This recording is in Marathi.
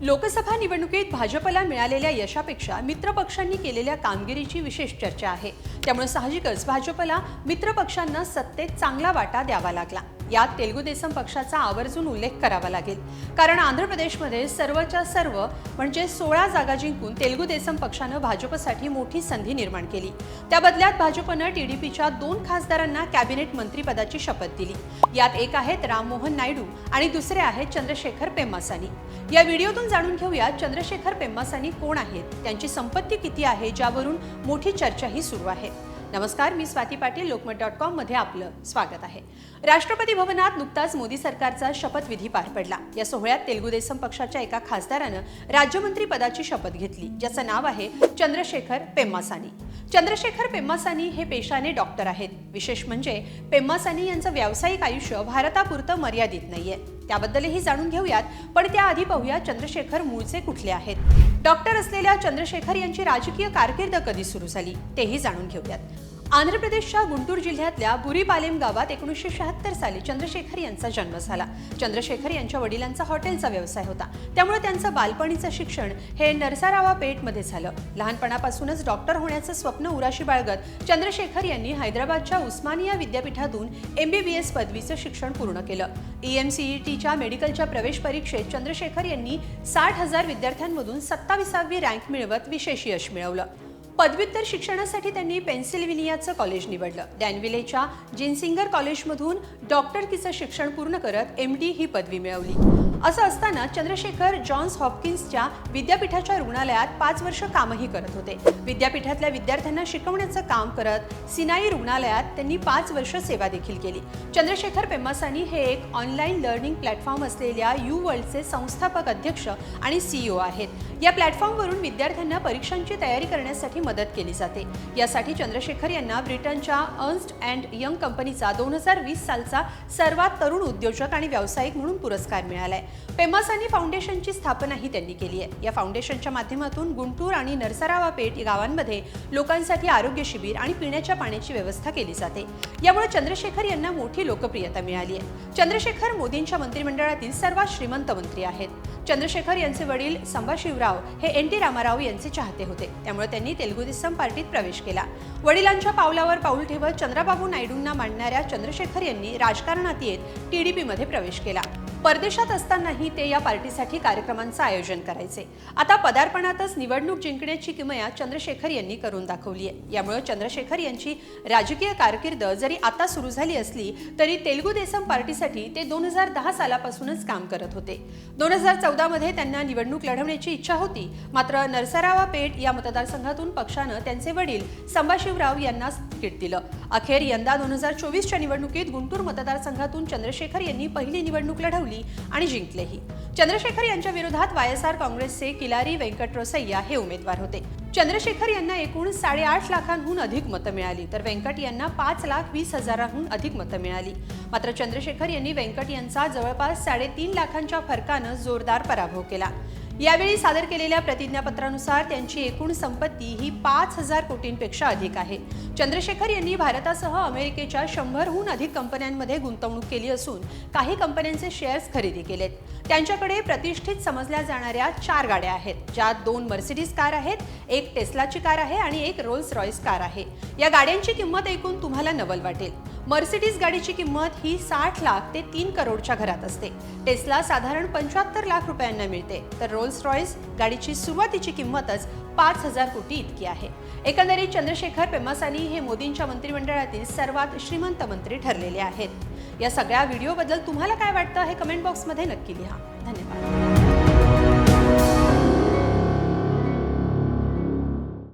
लोकसभा निवडणुकीत भाजपला मिळालेल्या यशापेक्षा मित्रपक्षांनी केलेल्या कामगिरीची विशेष चर्चा आहे. त्यामुळे साहजिकच भाजपला मित्रपक्षांना सत्तेत चांगला वाटा द्यावा लागला. यात तेलुगू देसम पक्षाचा आवर्जून उल्लेख करावा लागेल. कारण आंध्र प्रदेशमध्ये सर्वच्या सर्व म्हणजे सोळा जागा जिंकून तेलुगू देसम पक्षानं भाजपसाठी मोठी संधी निर्माण केली. त्या बदल्यात भाजपनं टीडीपीच्या दोन खासदारांना कॅबिनेट मंत्रीपदाची शपथ दिली. यात एक आहेत राममोहन नायडू आणि दुसरे आहेत चंद्रशेखर पेम्मासानी. या व्हिडिओतून जाणून घेऊया चंद्रशेखर पेम्मासानी कोण आहेत त्यांची संपत्ती किती आहे ज्यावरून मोठी चर्चाही सुरू आहे. नमस्कार मी स्वाती पाटील लोकमत डॉट कॉममध्ये आपलं स्वागत आहे. राष्ट्रपती भवनात नुकताच मोदी सरकारचा शपथविधी पार पडला. या सोहळ्यात तेलगू देसम पक्षाच्या एका खासदारानं राज्यमंत्री पदाची शपथ घेतली ज्याचं नाव आहे चंद्रशेखर पेम्मासानी. चंद्रशेखर पेम्मासानी हे पेशाने डॉक्टर आहेत. विशेष म्हणजे पेम्मासानी यांचं व्यावसायिक आयुष्य भारतापुरतं मर्यादित नाहीये. त्याबद्दलही जाणून घेऊयात पण त्याआधी पाहूया चंद्रशेखर मूळचे कुठले आहेत. डॉक्टर असलेल्या चंद्रशेखर यांची राजकीय कारकीर्द कधी सुरू झाली तेही जाणून घेऊयात. आंध्र प्रदेशच्या गुंटूर जिल्ह्यातल्या बुरीपालेम गावात एकोणीसशे शहात्तर साली चंद्रशेखर यांचा जन्म झाला. चंद्रशेखर यांच्या वडिलांचा हॉटेलचा व्यवसाय होता. त्यामुळे त्यांचं बालपणीचं शिक्षण हे नरसारावा पेठमध्ये झालं. लहानपणापासूनच डॉक्टर होण्याचं स्वप्न उराशी बाळगत चंद्रशेखर यांनी हैदराबादच्या उस्मानिया विद्यापीठातून एमबीबीएस पदवीचं शिक्षण पूर्ण केलं. E ईएमसीईटीच्या मेडिकलच्या प्रवेश परीक्षेत चंद्रशेखर यांनी साठ हजार विद्यार्थ्यांमधून सत्ताविसावी रँक मिळवत विशेष यश मिळवलं. पदव्युत्तर शिक्षणासाठी त्यांनी पेन्सिल्व्हेनियाचं कॉलेज निवडलं. डॅनविलेच्या जिनसिंगर कॉलेजमधून डॉक्टरकीचं शिक्षण पूर्ण करत एम डी ही पदवी मिळवली. असं असताना चंद्रशेखर जॉन्स हॉपकिन्सच्या विद्यापीठाच्या रुग्णालयात पाच वर्ष कामही करत होते. विद्यापीठातल्या विद्यार्थ्यांना शिकवण्याचं काम करत सिनाई रुग्णालयात त्यांनी पाच वर्ष सेवा देखील केली. चंद्रशेखर पेमासानी हे एक ऑनलाईन लर्निंग प्लॅटफॉर्म असलेल्या यू वर्ल्डचे संस्थापक अध्यक्ष आणि सीईओ आहेत. या प्लॅटफॉर्मवरून विद्यार्थ्यांना परीक्षांची तयारी करण्यासाठी मदत केली जाते. यासाठी चंद्रशेखर यांना ब्रिटनच्या अर्न्स्ट अँड यंग कंपनीचा दोन हजार वीस सालचा सर्वात तरुण उद्योजक आणि व्यावसायिक म्हणून पुरस्कार मिळालाय. पेमासानी फाउंडेशनची स्थापनाही त्यांनी केली आहे. या फाउंडेशनच्या माध्यमातून गुंटूर आणि नरसरावा पेठ या गावांमध्ये लोकांसाठी आरोग्य शिबिर आणि पिण्याच्या पाण्याची व्यवस्था केली जाते. यामुळे चंद्रशेखर यांना मोठी लोकप्रियता मिळाली आहे. चंद्रशेखर मोदींच्या मंत्रिमंडळातील सर्वात श्रीमंत मंत्री आहेत. चंद्रशेखर यांचे वडील संभाशिवराव हे एन टी रामाराव यांचे चाहते होते. त्यामुळे त्यांनी तेलुगू देसम पार्टीत प्रवेश केला. वडिलांच्या पावलावर पाऊल ठेवत चंद्रबाबू नायडूंना मांडणाऱ्या चंद्रशेखर यांनी राजकारणात येत टीडीपीमध्ये प्रवेश केला. परदेशात असतानाही ते या पार्टीसाठी कार्यक्रमांचं आयोजन करायचे. आता पदार्पणातच निवडणूक जिंकण्याची किमया चंद्रशेखर यांनी करून दाखवली आहे. यामुळे चंद्रशेखर यांची राजकीय कारकीर्द जरी आता सुरू झाली असली तरी तेलुगू देसम पार्टीसाठी ते दोन हजार दहा सालापासूनच काम करत होते. दोन हजार चौदामध्ये त्यांना निवडणूक लढवण्याची इच्छा होती मात्र नरसरावा पेठ या मतदारसंघातून पक्षानं त्यांचे वडील संभाशिवराव यांना तिकीट दिलं. अखेर यंदा दोन हजार चोवीसच्या निवडणुकीत गुंटूर मतदारसंघातून चंद्रशेखर यांनी पहिली निवडणूक लढवली. आणि जिंकलेही. चंद्रशेखर यांच्या विरोधात वाय एस आर काँग्रेसचे किलारी व्यंकटरोसय्या हे उमेदवार होते. चंद्रशेखर यांना एकूण साडेआठ लाखांहून अधिक मतं मिळाली तर व्यंकट यांना पाच लाख वीस हजाराहून अधिक मतं मिळाली. मात्र चंद्रशेखर यांनी व्यंकट यांचा जवळपास साडेतीन लाखांच्या फरकानं जोरदार पराभव केला. यावेळी सादर केलेल्या प्रतिज्ञापत्रानुसार त्यांची एकूण संपत्ती ही पाच हजार कोटींपेक्षा अधिक आहे. चंद्रशेखर यांनी भारतासह अमेरिकेच्या शंभरहून अधिक कंपन्यांमध्ये गुंतवणूक केली असून काही कंपन्यांचे शेअर्स खरेदी केलेत. त्यांच्याकडे प्रतिष्ठित समजल्या जाणाऱ्या चार गाड्या आहेत ज्यात दोन मर्सिडीज कार आहेत एक टेस्लाची कार आहे आणि एक रोल्स रॉयस कार आहे. या गाड्यांची किंमत ऐकून तुम्हाला नवल वाटेल. मर्सिडीज गाडीची किंमत ही साठ लाख ते तीन करोडच्या घरात असते. टेस्ला साधारण पंच्याहत्तर लाख रुपयांना मिळते. तर रोल्स रॉयस गाडीची सुरुवातीची किंमतच पाच हजार कोटी इतकी आहे. एकंदरीत चंद्रशेखर पेमासानी हे मोदींच्या मंत्रिमंडळातील सर्वात श्रीमंत मंत्री ठरलेले आहेत. या सगळ्या व्हिडिओबद्दल तुम्हाला काय वाटतं हे कमेंट बॉक्समध्ये नक्की लिहा. धन्यवाद.